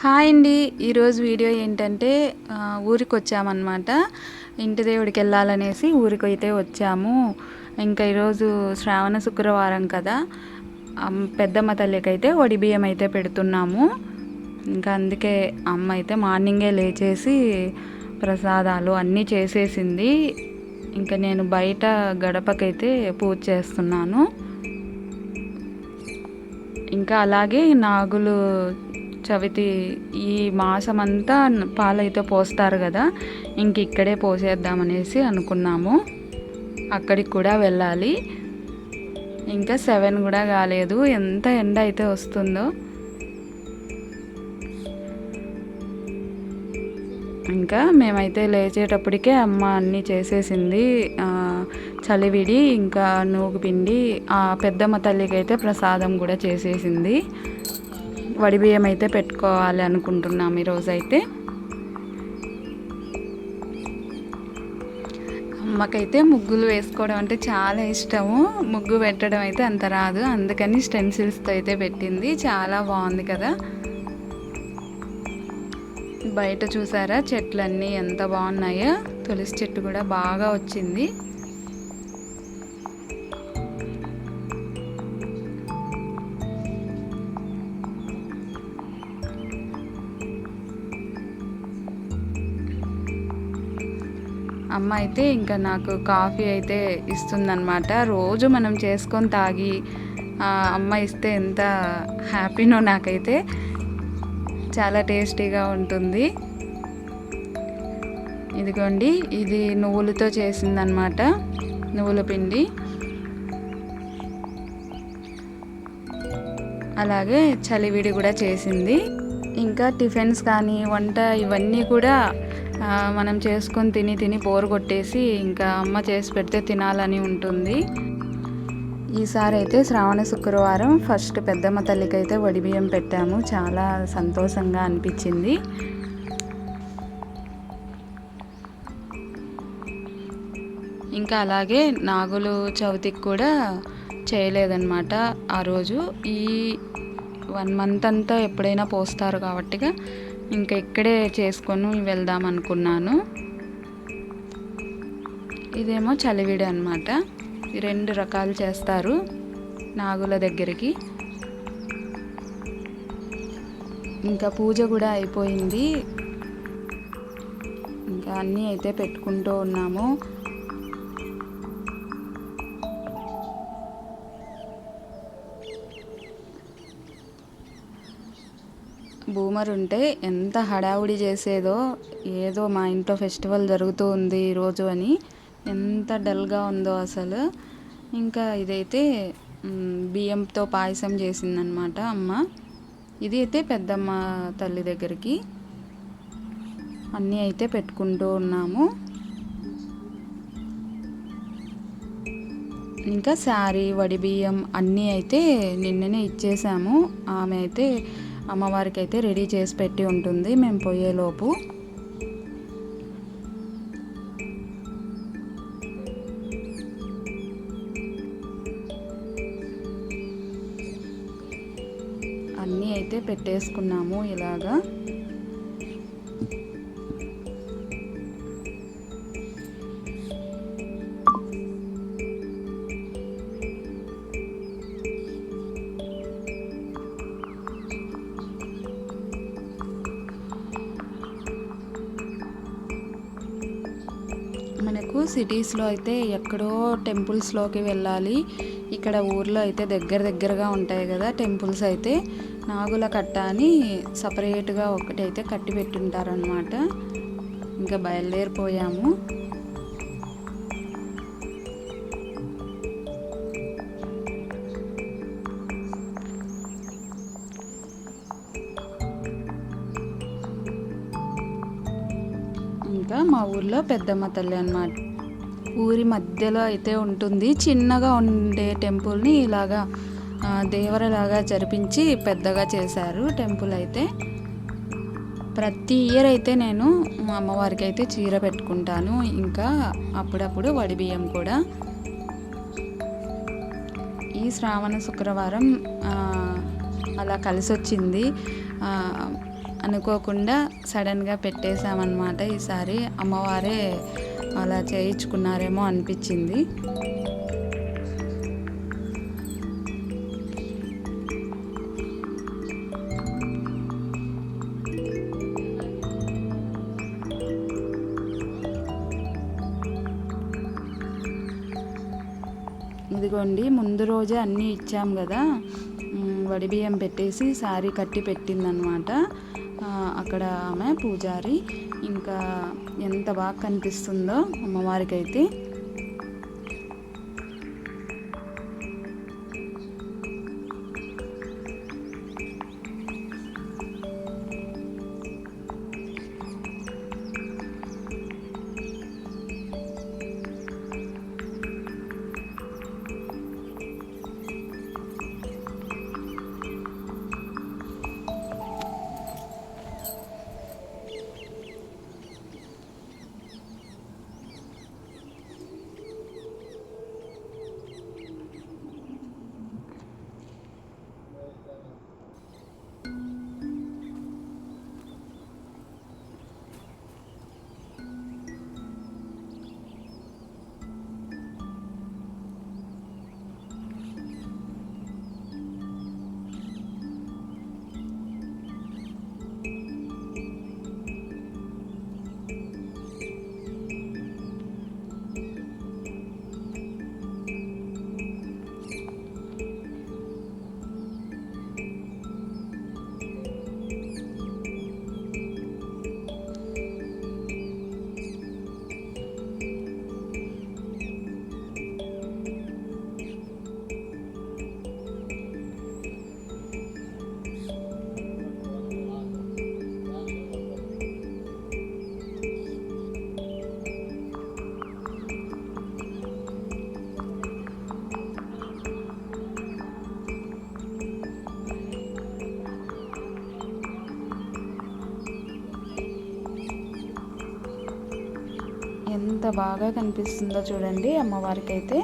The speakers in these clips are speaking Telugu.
హాయ్ అండి. ఈరోజు వీడియో ఏంటంటే ఊరికి వచ్చామన్నమాట ఇంటి దేవుడికి వెళ్ళాలనేసి ఊరికి అయితే వచ్చాము. ఇంకా ఈరోజు శ్రావణ శుక్రవారం కదా. అమ్- పెద్దమ్మ తల్లికి అయితే వడి బియ్యం అయితే పెడుతున్నాము. ఇంకా అందుకే అమ్మ అయితే మార్నింగే లేచేసి ప్రసాదాలు అన్నీ చేసేసింది. ఇంకా నేను బయట గడపకైతే పూజ చేస్తున్నాను. ఇంకా అలాగే నాగులు చవితి ఈ మాసం అంతా పాలైతే పోస్తారు కదా ఇంక ఇక్కడే పోసేద్దామనేసి అనుకున్నాము. అక్కడికి కూడా వెళ్ళాలి. ఇంకా సెవెన్ కూడా కాలేదు. ఎంత ఎండ అయితే వస్తుందో. ఇంకా మేమైతే లేచేటప్పటికే అమ్మ అన్నీ చేసేసింది. చలివిడి ఇంకా నూగు పిండి ఆ పెద్దమ్మ తల్లికి అయితే ప్రసాదం కూడా చేసేసింది. వడి బియ్యం అయితే పెట్టుకోవాలి అనుకుంటున్నాం ఈరోజు అయితే అమ్మకైతే ముగ్గులు వేసుకోవడం అంటే చాలా ఇష్టము. ముగ్గు పెట్టడం అయితే అంత రాదు. అందుకని స్టెన్సిల్స్తో అయితే పెట్టింది. చాలా బాగుంది కదా. బయట చూసారా? చెట్లన్నీ ఎంత బాగున్నాయో. తులసి చెట్టు కూడా బాగా వచ్చింది. అమ్మ అయితే ఇంకా నాకు కాఫీ అయితే ఇస్తుందన్నమాట. రోజు మనం చేసుకొని తాగి ఆ, అమ్మ ఇస్తే ఎంత హ్యాపీనో నాకైతే చాలా టేస్టీగా ఉంటుంది. ఇదిగోండి ఇది నువ్వులతో చేసిందనమాట నువ్వుల పిండి. అలాగే చలివిడి కూడా చేసింది. ఇంకా టిఫిన్స్ కానీ వంట ఇవన్నీ కూడా మనం చేసుకొని తిని తిని బోర్ కొట్టేసి ఇంకా అమ్మ చేసి పెడితే తినాలని ఉంటుంది. ఈసారి అయితే శ్రావణ శుక్రవారం ఫస్ట్ పెద్దమ్మ తల్లికి అయితే వడిబియ్యం పెట్టాము. చాలా సంతోషంగా అనిపించింది. ఇంకా అలాగే నాగులు చవితికి కూడా చేయలేదన్నమాట ఆ రోజు. ఈ వన్ మంత్ అంతా ఎప్పుడైనా పోస్తారు కాబట్టిగా. ఇంకా ఇక్కడే చేసుకొని వెళ్దాం అనుకున్నాను. ఇదేమో చలివిడి అనమాట ఈ రెండు రకాలు చేస్తారు నాగుల దగ్గరికి. ఇంకా పూజ కూడా అయిపోయింది. ఇంకా అన్నీ అయితే పెట్టుకుంటూ ఉన్నాము. ట్యూమర్ ఉంటే ఎంత హడావుడి చేసేదో ఏదో మా ఇంట్లో ఫెస్టివల్ జరుగుతూ ఉంది ఈరోజు అని ఎంత డల్గా ఉందో అసలు. ఇంకా ఇదైతే బియ్యంతో పాయసం చేసిందనమాట అమ్మ. ఇది అయితే పెద్దమ్మ తల్లి దగ్గరికి. అన్నీ అయితే పెట్టుకుంటూ ఉన్నాము. ఇంకా శారీ వడి బియ్యం అన్నీ అయితే నిన్ననే ఇచ్చేసాము. ఆమె అయితే అమ్మవారికి అయితే రెడీ చేసి పెట్టి ఉంటుంది. మేము పోయేలోపు అన్నీ అయితే పెట్టేసుకున్నాము ఇలాగా. మనకు సిటీస్లో అయితే ఎక్కడో టెంపుల్స్లోకి వెళ్ళాలి. ఇక్కడ ఊర్లో అయితే దగ్గర దగ్గరగా ఉంటాయి కదా టెంపుల్స్ అయితే. నాగుల కట్ట అని సపరేట్గా ఒకటి అయితే కట్టి పెట్టుంటారనమాట ఇంకా బయలుదేరిపోయాము. ఇంకా మా ఊర్లో పెద్దమ్మ తల్లి అన్నమాట. ఊరి మధ్యలో అయితే ఉంటుంది. చిన్నగా ఉండే టెంపుల్ని ఇలాగా దేవరలాగా జరిపించి పెద్దగా చేశారు టెంపుల్ అయితే. ప్రతి ఇయర్ అయితే నేను మా అమ్మవారికి అయితే చీర పెట్టుకుంటాను. ఇంకా అప్పుడప్పుడు వడి బియ్యం కూడా. ఈ శ్రావణ శుక్రవారం అలా కలిసి వచ్చింది అనుకోకుండా సడన్గా పెట్టేశామన్నమాట ఈసారి. అమ్మవారే అలా చేయించుకున్నారేమో అనిపించింది. ఇదిగోండి ముందు రోజే అన్నీ ఇచ్చాం కదా. వడిబియ్యం వడి బియ్యం పెట్టేసి శారీ కట్టి పెట్టిందనమాట ఆ, అక్కడ ఆమె పూజారి. ఇంకా ఎంత బాగా కనిపిస్తుందో అమ్మవారికి అయితే ఎంత బాగా కనిపిస్తుందో చూడండి అమ్మవారికి అయితే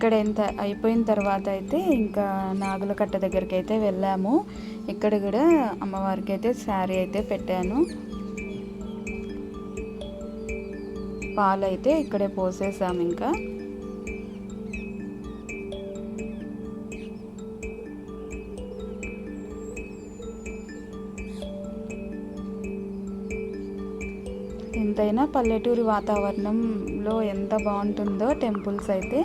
ఇక్కడ ఎంత అయిపోయిన తర్వాత అయితే ఇంకా నాగుల కట్ట దగ్గరికి అయితే వెళ్ళాము. ఇక్కడ కూడా అమ్మవారికి అయితే శారీ అయితే పెట్టాను. పాలు అయితే ఇక్కడే పోసేసాము ఇంకా. ఎంతైనా పల్లెటూరి వాతావరణంలో ఎంత బాగుంటుందో టెంపుల్స్ అయితే